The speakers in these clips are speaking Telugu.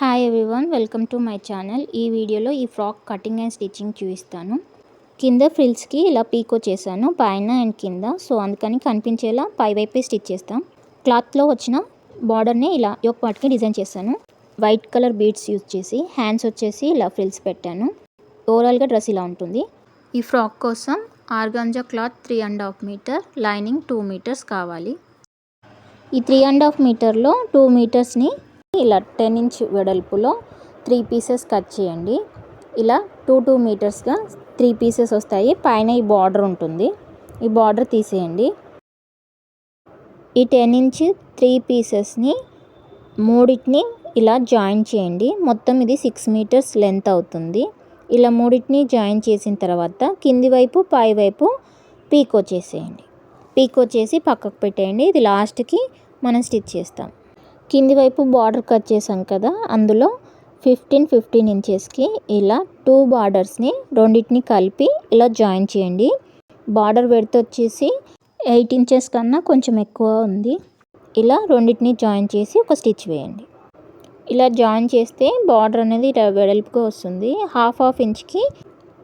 Hi everyone welcome to my channel ఈ వీడియోలో ఈ ఫ్రాక్ కటింగ్ అండ్ స్టిచ్చింగ్ చూపిస్తాను. కింద ఫ్రిల్స్కి ఇలా పీకో చేశాను పైన అండ్ కింద. సో అందుకని కనిపించేలా పై వైపే స్టిచ్ చేస్తాం. క్లాత్లో వచ్చిన బార్డర్ని ఇలా యొక్క పాటికి డిజైన్ చేశాను. వైట్ కలర్ బీడ్స్ యూజ్ చేసి హ్యాండ్స్ వచ్చేసి ఇలా ఫ్రిల్స్ పెట్టాను. ఓవరాల్గా డ్రెస్ ఇలా ఉంటుంది. ఈ ఫ్రాక్ కోసం organza cloth three and half metre lining two metres కావాలి. ఈ త్రీ అండ్ హాఫ్ మీటర్లో టూ మీటర్స్ని ఇలా టెన్ ఇంచ్ వెడల్పులో త్రీ పీసెస్ కట్ చేయండి. ఇలా టూ టూ మీటర్స్గా త్రీ పీసెస్ వస్తాయి. పైన ఈ బార్డర్ ఉంటుంది. ఈ బార్డర్ తీసేయండి. ఈ టెన్ ఇంచ్ త్రీ పీసెస్ని మూడింటిని ఇలా జాయిన్ చేయండి. మొత్తం ఇది సిక్స్ మీటర్స్ లెంత్ అవుతుంది. ఇలా మూడింటిని జాయిన్ చేసిన తర్వాత కింది వైపు పై వైపు పీకో చేసేయండి పీకో చేసి పక్కకు పెట్టేయండి. ఇది లాస్ట్కి మనం స్టిచ్ చేస్తాం. కింది వైపు బార్డర్ కట్ చేసాం కదా అందులో ఫిఫ్టీన్ ఫిఫ్టీన్ ఇంచెస్కి ఇలా టూ బార్డర్స్ని రెండింటిని కలిపి ఇలా జాయిన్ చేయండి. బార్డర్ వెడత వచ్చేసి ఎయిట్ ఇంచెస్ కన్నా కొంచెం ఎక్కువ ఉంది. ఇలా రెండింటిని జాయిన్ చేసి ఒక స్టిచ్ వేయండి. ఇలా జాయిన్ చేస్తే బార్డర్ అనేది ఇలా వెడల్పుగా వస్తుంది. హాఫ్ హాఫ్ ఇంచ్కి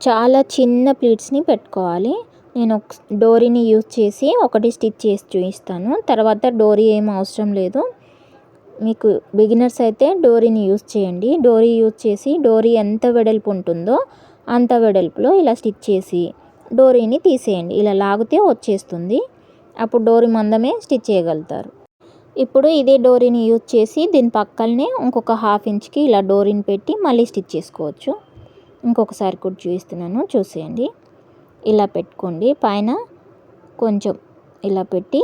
చాలా చిన్న ప్లీట్స్ని పెట్టుకోవాలి. నేను ఒక డోరీని యూజ్ చేసి ఒకటి స్టిచ్ చేసి చూపిస్తాను. తర్వాత డోరీ ఏం అవసరం లేదు. మీకు బిగినర్స్ అయితే డోరీని యూజ్ చేయండి. డోరీ యూజ్ చేసి డోరీ ఎంత వెడల్పు ఉంటుందో అంత వెడల్పులో ఇలా స్టిచ్ చేసి డోరీని తీసేయండి. ఇలా లాగితే వచ్చేస్తుంది. అప్పుడు డోరీ మందమే స్టిచ్ చేయగలుగుతారు. ఇప్పుడు ఇదే డోరీని యూజ్ చేసి దీని పక్కనే ఇంకొక హాఫ్ ఇంచ్కి ఇలా డోరీని పెట్టి మళ్ళీ స్టిచ్ చేసుకోవచ్చు. ఇంకొకసారి కూడా చూపిస్తున్నాను. చూసేయండి. ఇలా పెట్టుకోండి. పైన కొంచెం ఇలా పెట్టి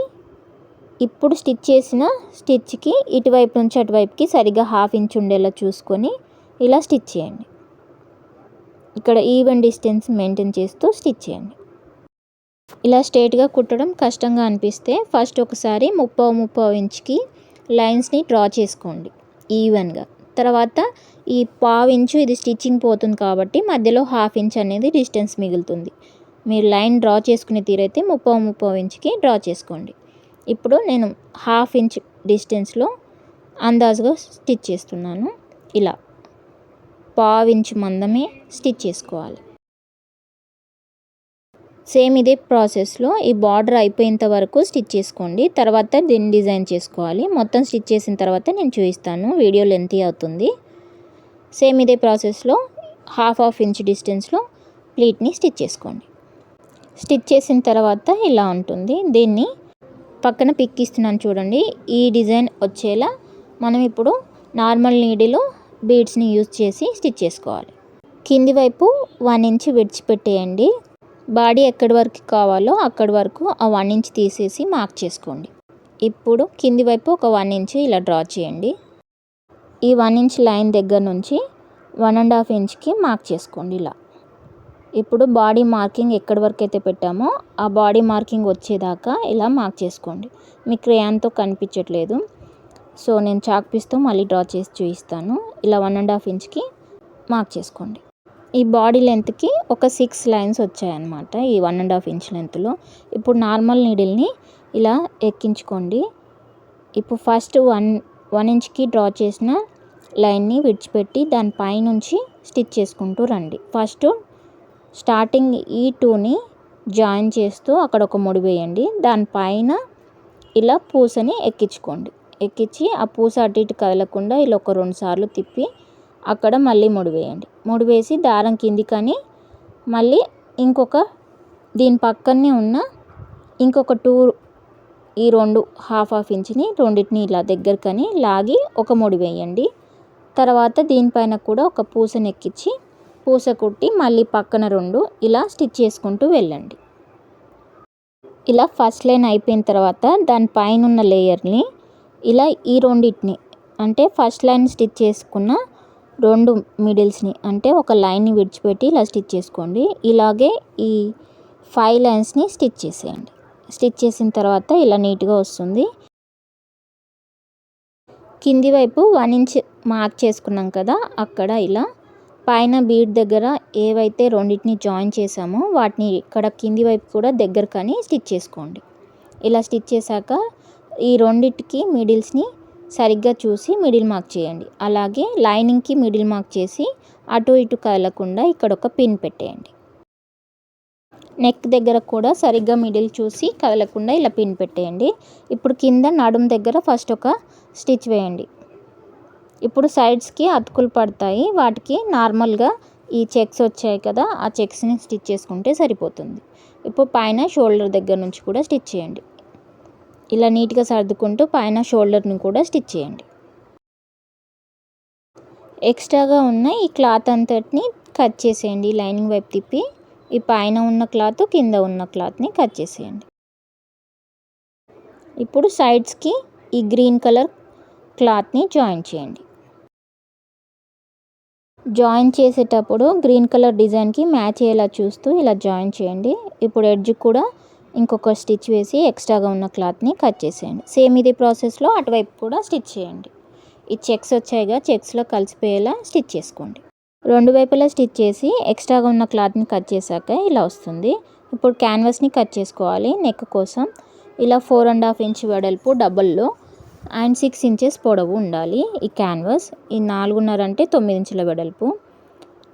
ఇప్పుడు స్టిచ్ చేసిన స్టిచ్కి ఇటువైపు నుంచి అటువైపుకి సరిగ్గా హాఫ్ ఇంచ్ ఉండేలా చూసుకొని ఇలా స్టిచ్ చేయండి. ఇక్కడ ఈవెన్ డిస్టెన్స్ మెయింటైన్ చేస్తూ స్టిచ్ చేయండి. ఇలా స్ట్రేట్గా కుట్టడం కష్టంగా అనిపిస్తే ఫస్ట్ ఒకసారి ముప్పో ముప్పో ఇంచ్కి లైన్స్ని డ్రా చేసుకోండి ఈవెన్గా. తర్వాత ఈ పావు ఇంచు ఇది స్టిచ్చింగ్ పోతుంది కాబట్టి మధ్యలో హాఫ్ ఇంచ్ అనేది డిస్టెన్స్ మిగులుతుంది. మీరు లైన్ డ్రా చేసుకునే తీరైతే ముప్పో ముప్పో ఇంచ్కి డ్రా చేసుకోండి. ఇప్పుడు నేను హాఫ్ ఇంచ్ డిస్టెన్స్లో అందాజుగా స్టిచ్ చేస్తున్నాను. ఇలా పావు ఇంచ్ మందమే స్టిచ్ చేసుకోవాలి. సేమ్ ఇదే ప్రాసెస్లో ఈ బార్డర్ అయిపోయేంత వరకు స్టిచ్ చేసుకోండి. తర్వాత దీన్ని డిజైన్ చేసుకోవాలి. మొత్తం స్టిచ్ చేసిన తర్వాత నేను చూపిస్తాను. వీడియో లెంతీ అవుతుంది. సేమ్ ఇదే ప్రాసెస్లో హాఫ్ హాఫ్ ఇంచ్ డిస్టెన్స్లో ప్లీట్ని స్టిచ్ చేసుకోండి. స్టిచ్ చేసిన తర్వాత ఇలా ఉంటుంది. దీన్ని పక్కన పిక్ ఇస్తున్నాను చూడండి. ఈ డిజైన్ వచ్చేలా మనం ఇప్పుడు నార్మల్ నీడిలో బీడ్స్ని యూజ్ చేసి స్టిచ్ చేసుకోవాలి. కింది వైపు వన్ ఇంచ్ విడిచిపెట్టేయండి బాడీ ఎక్కడి వరకు కావాలో అక్కడి వరకు ఆ వన్ ఇంచ్ తీసేసి మార్క్ చేసుకోండి. ఇప్పుడు కింది వైపు ఒక వన్ ఇంచ్ ఇలా డ్రా చేయండి. ఈ వన్ ఇంచ్ లైన్ దగ్గర నుంచి వన్ అండ్ హాఫ్ ఇంచ్కి మార్క్ చేసుకోండి ఇలా. ఇప్పుడు బాడీ మార్కింగ్ ఎక్కడి వరకు అయితే పెట్టామో ఆ బాడీ మార్కింగ్ వచ్చేదాకా ఇలా మార్క్ చేసుకోండి. మీ క్రేయాన్తో కనిపించట్లేదు. సో నేను చాక్ పీస్తో మళ్ళీ డ్రా చేసి చూపిస్తాను. ఇలా వన్ అండ్ హాఫ్ ఇంచ్కి మార్క్ చేసుకోండి. ఈ బాడీ లెంత్కి ఒక సిక్స్ లైన్స్ వచ్చాయన్నమాట ఈ వన్ అండ్ హాఫ్ ఇంచ్ లెంత్లో. ఇప్పుడు నార్మల్ నీడిల్ని ఇలా ఎక్కించుకోండి. ఇప్పుడు ఫస్ట్ వన్ వన్ ఇంచ్కి డ్రా చేసిన లైన్ని విడిచిపెట్టి దాని పైనుంచి స్టిచ్ చేసుకుంటూ రండి. ఫస్ట్ స్టార్టింగ్ ఈ టూని జాయిన్ చేస్తూ అక్కడ ఒక ముడి వేయండి. దానిపైన ఇలా పూసని ఎక్కించుకోండి. ఎక్కించి ఆ పూస అటు ఇటు కదలకుండా ఇలా ఒక రెండు సార్లు తిప్పి అక్కడ మళ్ళీ ముడి వేయండి. ముడి వేసి దారం కిందికని మళ్ళీ ఇంకొక దీని పక్కనే ఉన్న ఇంకొక టూ ఈ రెండు హాఫ్ హాఫ్ ఇంచ్ని రెండింటిని ఇలా దగ్గరకని లాగి ఒక ముడి వేయండి. తర్వాత దీనిపైన కూడా ఒక పూసని ఎక్కించి పూస కుట్టి మళ్ళీ పక్కన రెండు ఇలా స్టిచ్ చేసుకుంటూ వెళ్ళండి. ఇలా ఫస్ట్ లైన్ అయిపోయిన తర్వాత దాని పైన ఉన్న లేయర్ని ఇలా ఈ రెండింటిని అంటే ఫస్ట్ లైన్ స్టిచ్ చేసుకున్న రెండు మిడిల్స్ని అంటే ఒక లైన్ని విడిచిపెట్టి ఇలా స్టిచ్ చేసుకోండి. ఇలాగే ఈ ఫైవ్ లైన్స్ని స్టిచ్ చేసేయండి. స్టిచ్ చేసిన తర్వాత ఇలా నీట్గా వస్తుంది. కింది వైపు వన్ ఇంచ్ మార్క్ చేసుకున్నాం కదా అక్కడ ఇలా పైన బీడ్ దగ్గర ఏవైతే రెండింటిని జాయిన్ చేసామో వాటిని ఇక్కడ కింది వైపు కూడా దగ్గర కానీ స్టిచ్ చేసుకోండి. ఇలా స్టిచ్ చేశాక ఈ రెండింటికి మిడిల్స్ని సరిగ్గా చూసి మిడిల్ మార్క్ చేయండి. అలాగే లైనింగ్కి మిడిల్ మార్క్ చేసి అటు ఇటు కదలకుండా ఇక్కడ ఒక పిన్ పెట్టేయండి. నెక్ దగ్గర కూడా సరిగ్గా మిడిల్ చూసి కదలకుండా ఇలా పిన్ పెట్టేయండి. ఇప్పుడు కింద నడుం దగ్గర ఫస్ట్ ఒక స్టిచ్ వేయండి. ఇప్పుడు సైడ్స్కి అతుకులు పడతాయి. వాటికి నార్మల్గా ఈ చెక్స్ వచ్చాయి కదా ఆ చెక్స్ని స్టిచ్ చేసుకుంటే సరిపోతుంది. ఇప్పుడు పైన షోల్డర్ దగ్గర నుంచి కూడా స్టిచ్ చేయండి. ఇలా నీట్గా సర్దుకుంటూ పైన షోల్డర్ని కూడా స్టిచ్ చేయండి. ఎక్స్ట్రాగా ఉన్న ఈ క్లాత్ అంతటిని కట్ చేసేయండి. లైనింగ్ వైపు తిప్పి ఈ పైన ఉన్న క్లాత్ కింద ఉన్న క్లాత్ని కట్ చేసేయండి. ఇప్పుడు సైడ్స్కి ఈ గ్రీన్ కలర్ క్లాత్ని జాయిన్ చేయండి. జాయిన్ చేసేటప్పుడు గ్రీన్ కలర్ డిజైన్కి మ్యాచ్ అయ్యేలా చూస్తూ ఇలా జాయిన్ చేయండి. ఇప్పుడు ఎడ్జ్ కూడా ఇంకొక స్టిచ్ వేసి ఎక్స్ట్రాగా ఉన్న క్లాత్ని కట్ చేసేయండి. సేమ్ ఇదే ప్రాసెస్లో అటువైపు కూడా స్టిచ్ చేయండి. ఈ చెక్స్ వచ్చాయిగా చెక్స్లో కలిసిపోయేలా స్టిచ్ చేసుకోండి. రెండు వైపులా స్టిచ్ చేసి ఎక్స్ట్రాగా ఉన్న క్లాత్ని కట్ చేశాక ఇలా వస్తుంది. ఇప్పుడు క్యాన్వాస్ని కట్ చేసుకోవాలి నెక్ కోసం. ఇలా ఫోర్ అండ్ హాఫ్ ఇంచ్ వెడల్పు డబల్లో అండ్ సిక్స్ ఇంచెస్ పొడవు ఉండాలి ఈ క్యాన్వాస్. ఈ నాలుగున్నర అంటే తొమ్మిది ఇంచుల వెడల్పు.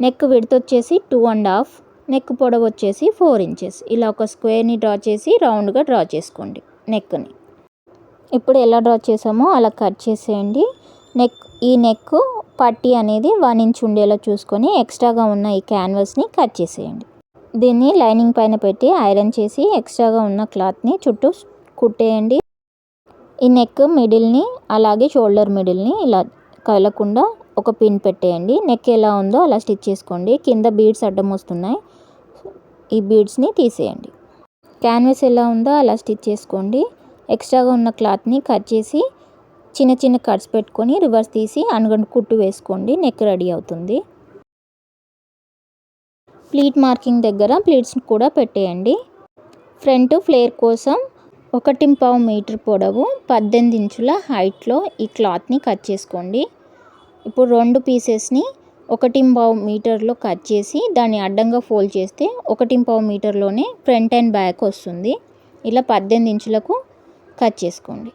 నెక్ విడత వచ్చేసి టూ అండ్ హాఫ్. నెక్ పొడవు వచ్చేసి ఫోర్ ఇంచెస్. ఇలా ఒక స్క్వేర్ని డ్రా చేసి రౌండ్గా డ్రా చేసుకోండి నెక్ని. ఇప్పుడు ఎలా డ్రా చేసామో అలా కట్ చేసేయండి. నెక్ ఈ నెక్ పట్టి అనేది వన్ ఇంచ్ ఉండేలా చూసుకొని ఎక్స్ట్రాగా ఉన్న ఈ క్యాన్వాస్ని కట్ చేసేయండి. దీన్ని లైనింగ్ పైన పెట్టి ఐరన్ చేసి ఎక్స్ట్రాగా ఉన్న క్లాత్ని చుట్టూ కుట్టేయండి. ఈ నెక్ మిడిల్ని అలాగే షోల్డర్ మిడిల్ని ఇలా కదలకుండా ఒక పిన్ పెట్టేయండి. నెక్ ఎలా ఉందో అలా స్టిచ్ చేసుకోండి. కింద బీడ్స్ అడ్డం వస్తున్నాయి. ఈ బీడ్స్ని తీసేయండి. క్యాన్వాస్ ఎలా ఉందో అలా స్టిచ్ చేసుకోండి. ఎక్స్ట్రాగా ఉన్న క్లాత్ని కట్ చేసి చిన్న చిన్న కట్స్ పెట్టుకొని రివర్స్ తీసి అనుగంట కుట్టు వేసుకోండి. నెక్ రెడీ అవుతుంది. ప్లీట్ మార్కింగ్ దగ్గర ప్లీట్స్ కూడా పెట్టేయండి. ఫ్రంట్ ఫ్లేర్ కోసం ఒకటి పావు మీటర్ పొడవు పద్దెనిమిది ఇంచుల హైట్లో ఈ క్లాత్ని కట్ చేసుకోండి. ఇప్పుడు రెండు పీసెస్ని ఒకటి పావు మీటర్లో కట్ చేసి దాన్ని అడ్డంగా ఫోల్డ్ చేస్తే ఒకటి పావు మీటర్లోనే ఫ్రంట్ అండ్ బ్యాక్ వస్తుంది. ఇలా పద్దెనిమిది ఇంచులకు కట్ చేసుకోండి.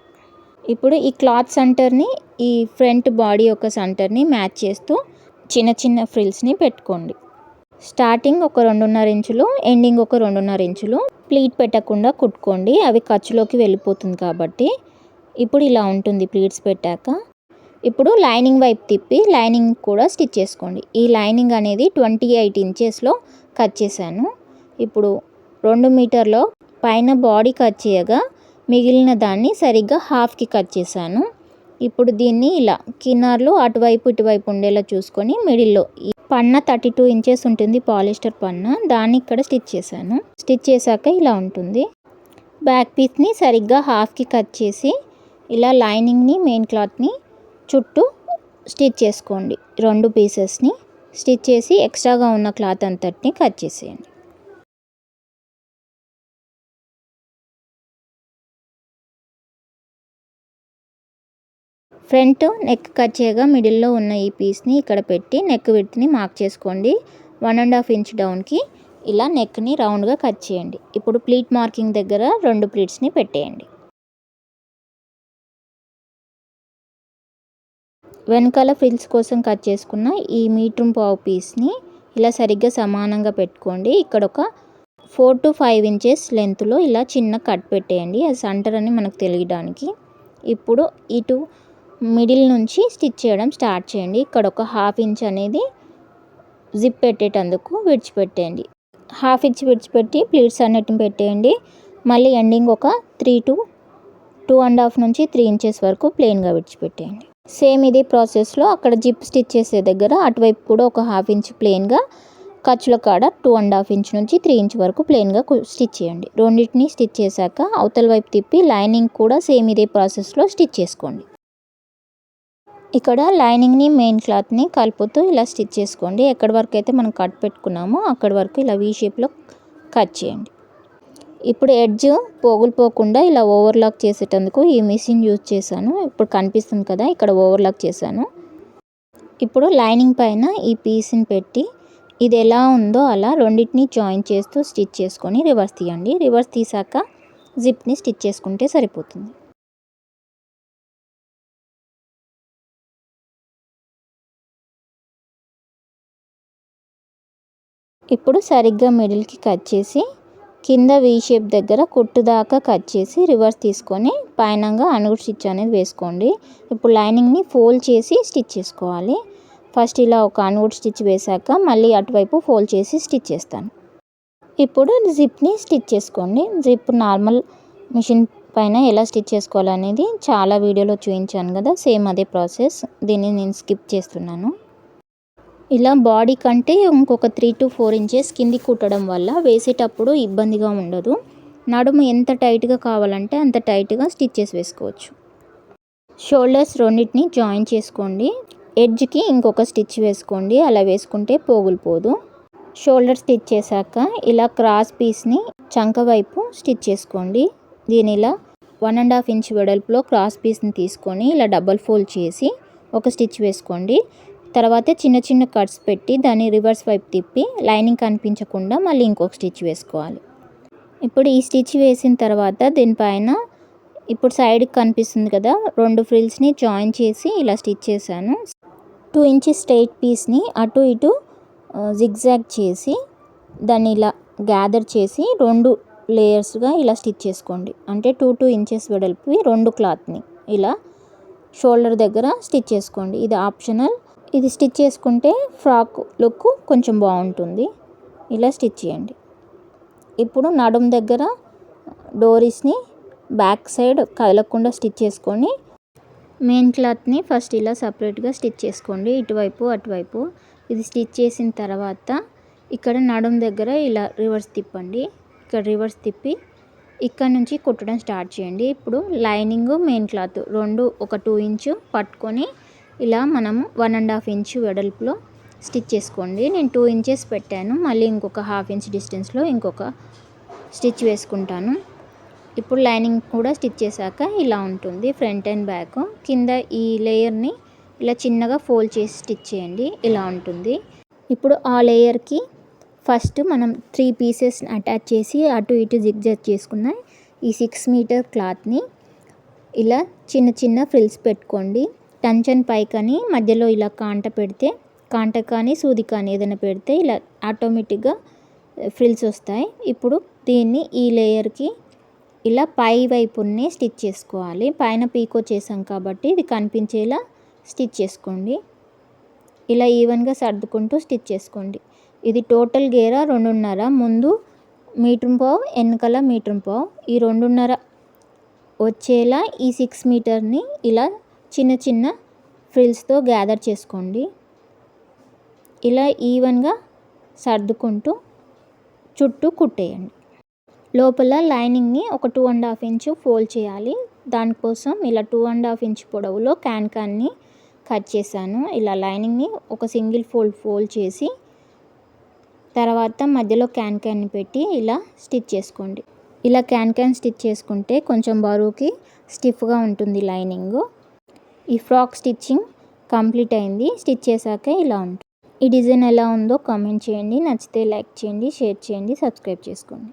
ఇప్పుడు ఈ క్లాత్ సెంటర్ని ఈ ఫ్రంట్ బాడీ యొక్క సెంటర్ని మ్యాచ్ చేస్తూ చిన్న చిన్న ఫ్రిల్స్ని పెట్టుకోండి. స్టార్టింగ్ ఒక రెండున్నర ఇంచులు ఎండింగ్ ఒక రెండున్నర ఇంచులు. ప్లీట్ పెట్టకుండా కుట్టుకోండి. అవి ఖర్చులోకి వెళ్ళిపోతుంది కాబట్టి. ఇప్పుడు ఇలా ఉంటుంది ప్లీట్స్ పెట్టాక. ఇప్పుడు లైనింగ్ వైపు తిప్పి లైనింగ్ కూడా స్టిచ్ చేసుకోండి. ఈ లైనింగ్ అనేది ట్వంటీ ఎయిట్ ఇంచెస్లో కట్ చేశాను. ఇప్పుడు రెండు మీటర్లో పైన బాడీ కట్ చేయగా మిగిలిన దాన్ని సరిగ్గా హాఫ్కి కట్ చేశాను. ఇప్పుడు దీన్ని ఇలా కిన్నార్లు అటువైపు ఇటువైపు ఉండేలా చూసుకొని మిడిల్లో పన్న థర్టీ టూ ఇంచెస్ ఉంటుంది పాలిస్టర్ పన్న. దాన్ని ఇక్కడ స్టిచ్ చేశాను. స్టిచ్ చేశాక ఇలా ఉంటుంది. బ్యాక్ పీస్ని సరిగ్గా హాఫ్కి కట్ చేసి ఇలా లైనింగ్ని మెయిన్ క్లాత్ని చుట్టూ స్టిచ్ చేసుకోండి. రెండు పీసెస్ని స్టిచ్ చేసి ఎక్స్ట్రాగా ఉన్న క్లాత్ అంతటిని కట్ చేసేయండి. ఫ్రంట్ నెక్ కట్ చేయగా మిడిల్లో ఉన్న ఈ పీస్ని ఇక్కడ పెట్టి నెక్ విడ్త్ని మార్క్ చేసుకోండి. వన్ అండ్ హాఫ్ ఇంచ్ డౌన్కి ఇలా నెక్ని రౌండ్గా కట్ చేయండి. ఇప్పుడు ప్లీట్ మార్కింగ్ దగ్గర రెండు ప్లీట్స్ని పెట్టేయండి. వెనకాల ఫ్రిల్స్ కోసం కట్ చేసుకున్న ఈ మీటర్ పావు పీస్ని ఇలా సరిగ్గా సమానంగా పెట్టుకోండి. ఇక్కడ ఒక ఫోర్ టు ఫైవ్ ఇంచెస్ లెంత్లో ఇలా చిన్న కట్ పెట్టేయండి. అది సెంటర్ అని మనకు తెలియడానికి. ఇప్పుడు ఇటు మిడిల్ నుంచి స్టిచ్ చేయడం స్టార్ట్ చేయండి. ఇక్కడ ఒక హాఫ్ ఇంచ్ అనేది జిప్ పెట్టేటందుకు విడిచిపెట్టేయండి. హాఫ్ ఇంచ్ విడిచిపెట్టి ప్లీట్స్ అన్నిటిని పెట్టేయండి. మళ్ళీ ఎండింగ్ ఒక three to two and half నుంచి త్రీ ఇంచెస్ వరకు ప్లెయిన్గా విడిచిపెట్టేయండి. సేమ్ ఇదే ప్రాసెస్లో అక్కడ జిప్ స్టిచ్ చేసే దగ్గర అటువైపు కూడా ఒక హాఫ్ ఇంచ్ ప్లెయిన్గా ఖర్చుల కాడ టూ అండ్ హాఫ్ ఇంచ్ నుంచి త్రీ ఇంచ్ వరకు ప్లెయిన్గా స్టిచ్ చేయండి. రెండింటిని స్టిచ్ చేశాక అవతల వైపు తిప్పి లైనింగ్ కూడా సేమ్ ఇదే ప్రాసెస్లో స్టిచ్ చేసుకోండి. ఇక్కడ లైనింగ్ని మెయిన్ క్లాత్ని కలుపుతూ ఇలా స్టిచ్ చేసుకోండి. ఎక్కడి వరకు అయితే మనం కట్ పెట్టుకున్నామో అక్కడి వరకు ఇలా వీ షేప్లో కట్ చేయండి. ఇప్పుడు ఎడ్జ్ పోగులు పోకుండా ఇలా ఓవర్లాక్ చేసేటందుకు ఈ మిషన్ యూజ్ చేశాను. ఇప్పుడు కనిపిస్తుంది కదా ఇక్కడ ఓవర్లాక్ చేశాను. ఇప్పుడు లైనింగ్ పైన ఈ పీస్ని పెట్టి ఇది ఎలా ఉందో అలా రెండింటిని జాయిన్ చేస్తూ స్టిచ్ చేసుకొని రివర్స్ తీయండి. రివర్స్ తీసాక జిప్ని స్టిచ్ చేసుకుంటే సరిపోతుంది. ఇప్పుడు సరిగ్గా మిడిల్కి కట్ చేసి కింద వీ షేప్ దగ్గర కుట్టు దాకా కట్ చేసి రివర్స్ తీసుకొని పైనంగా అణుగు స్టిచ్ అనేది వేసుకోండి. ఇప్పుడు లైనింగ్ని ఫోల్డ్ చేసి స్టిచ్ చేసుకోవాలి. ఫస్ట్ ఇలా ఒక అణుగుడు స్టిచ్ వేశాక మళ్ళీ అటువైపు ఫోల్డ్ చేసి స్టిచ్ చేస్తాను. ఇప్పుడు జిప్ని స్టిచ్ చేసుకోండి. జిప్ నార్మల్ మిషన్ పైన ఎలా స్టిచ్ చేసుకోవాలనేది చాలా వీడియోలో చూపించాను కదా. సేమ్ అదే ప్రాసెస్ దీన్ని నేను స్కిప్ చేస్తున్నాను. ఇలా బాడీ కంటే ఇంకొక త్రీ టు ఫోర్ ఇంచెస్ కింది కుట్టడం వల్ల వేసేటప్పుడు ఇబ్బందిగా ఉండదు. నడుము ఎంత టైట్గా కావాలంటే అంత టైట్గా స్టిచ్చెస్ వేసుకోవచ్చు. షోల్డర్స్ రెండింటిని జాయిన్ చేసుకోండి. ఎడ్జ్కి ఇంకొక స్టిచ్ వేసుకోండి. అలా వేసుకుంటే పోగులుపోదు షోల్డర్ స్టిచ్ చేశాక ఇలా క్రాస్ పీస్ని చంక వైపు స్టిచ్ చేసుకోండి. దీని ఇలా వన్ అండ్ హాఫ్ ఇంచ్ వెడల్పులో క్రాస్ పీస్ని తీసుకొని ఇలా డబల్ ఫోల్డ్ చేసి ఒక స్టిచ్ వేసుకోండి. తర్వాత చిన్న చిన్న కట్స్ పెట్టి దాన్ని రివర్స్ వైపు తిప్పి లైనింగ్ కనిపించకుండా మళ్ళీ ఇంకొక స్టిచ్ వేసుకోవాలి. ఇప్పుడు ఈ స్టిచ్ వేసిన తర్వాత దీనిపైన ఇప్పుడు సైడ్కి కనిపిస్తుంది కదా రెండు ఫ్రిల్స్ని జాయిన్ చేసి ఇలా స్టిచ్ చేశాను. టూ ఇంచెస్ స్ట్రైట్ పీస్ని అటు ఇటు జిగ్జాగ్ చేసి దాన్ని ఇలా గ్యాదర్ చేసి రెండు లేయర్స్గా ఇలా స్టిచ్ చేసుకోండి. అంటే టూ టూ ఇంచెస్ వెడల్పి రెండు క్లాత్ని ఇలా షోల్డర్ దగ్గర స్టిచ్ చేసుకోండి. ఇది ఆప్షనల్. ఇది స్టిచ్ చేసుకుంటే ఫ్రాక్ లుక్ కొంచెం బాగుంటుంది. ఇలా స్టిచ్ చేయండి. ఇప్పుడు నడుం దగ్గర డోరీస్ని బ్యాక్ సైడ్ కదలకుండా స్టిచ్ చేసుకొని మెయిన్ క్లాత్ని ఫస్ట్ ఇలా సపరేట్గా స్టిచ్ చేసుకోండి. ఇటువైపు అటువైపు. ఇది స్టిచ్ చేసిన తర్వాత ఇక్కడ నడుం దగ్గర ఇలా రివర్స్ తిప్పండి. ఇక్కడ రివర్స్ తిప్పి ఇక్కడ నుంచి కుట్టడం స్టార్ట్ చేయండి. ఇప్పుడు లైనింగ్ మెయిన్ క్లాత్ రెండు ఒక టూ ఇంచు పట్టుకొని ఇలా మనం వన్ అండ్ హాఫ్ ఇంచు వెడల్పులో స్టిచ్ చేసుకోండి. నేను టూ ఇంచెస్ పెట్టాను. మళ్ళీ ఇంకొక హాఫ్ ఇంచ్ డిస్టెన్స్లో ఇంకొక స్టిచ్ వేసుకుంటాను. ఇప్పుడు లైనింగ్ కూడా స్టిచ్ చేశాక ఇలా ఉంటుంది. ఫ్రంట్ అండ్ బ్యాక్ కింద ఈ లేయర్ని ఇలా చిన్నగా ఫోల్డ్ చేసి స్టిచ్ చేయండి. ఇలా ఉంటుంది. ఇప్పుడు ఆ లేయర్కి ఫస్ట్ మనం త్రీ పీసెస్ అటాచ్ చేసి అటు ఇటు జిగ్జాగ్ చేసుకున్న ఈ సిక్స్ మీటర్ క్లాత్ని ఇలా చిన్న చిన్న ఫ్రిల్స్ పెట్టుకోండి. టంచన్ పైకని మధ్యలో ఇలా కాంట పెడితే కాంట కానీ సూది కానీ ఏదైనా పెడితే ఇలా ఆటోమేటిక్గా ఫ్రిల్స్ వస్తాయి. ఇప్పుడు దీన్ని ఈ లేయర్కి ఇలా పై వైపునే స్టిచ్ చేసుకోవాలి. పైన పీకో చేసాం కాబట్టి ఇది కనిపించేలా స్టిచ్ చేసుకోండి. ఇలా ఈవెన్గా సర్దుకుంటూ స్టిచ్ చేసుకోండి. ఇది టోటల్ గేర రెండున్నర. ముందు మీటర్ పావు వెనకల మీటర్ పావు. ఈ రెండున్నర వచ్చేలా ఈ సిక్స్ మీటర్ని ఇలా చిన్న చిన్న ఫ్రిల్స్తో గ్యాదర్ చేసుకోండి. ఇలా ఈవెన్గా సర్దుకుంటూ చుట్టూ కుట్టేయండి. లోపల లైనింగ్ని ఒక two and half inch fold చేయాలి. దానికోసం ఇలా టూ అండ్ హాఫ్ ఇంచ్ పొడవులో క్యాన్ క్యాన్ని కట్ చేశాను. ఇలా లైనింగ్ని ఒక సింగిల్ ఫోల్డ్ ఫోల్డ్ చేసి తర్వాత మధ్యలో క్యాన్ క్యాన్ని పెట్టి ఇలా స్టిచ్ చేసుకోండి. ఇలా క్యాన్ క్యాన్ స్టిచ్ చేసుకుంటే కొంచెం బరువుకి స్టిఫ్గా ఉంటుంది లైనింగు. ఈ ఫ్రాక్ స్టిచ్చింగ్ కంప్లీట్ అయింది. స్టిచ్ చేశాక ఇలా ఉంటుంది. ఈ డిజైన్ ఎలా ఉందో కామెంట్ చేయండి. నచ్చితే లైక్ చేయండి షేర్ చేయండి సబ్స్క్రైబ్ చేసుకోండి.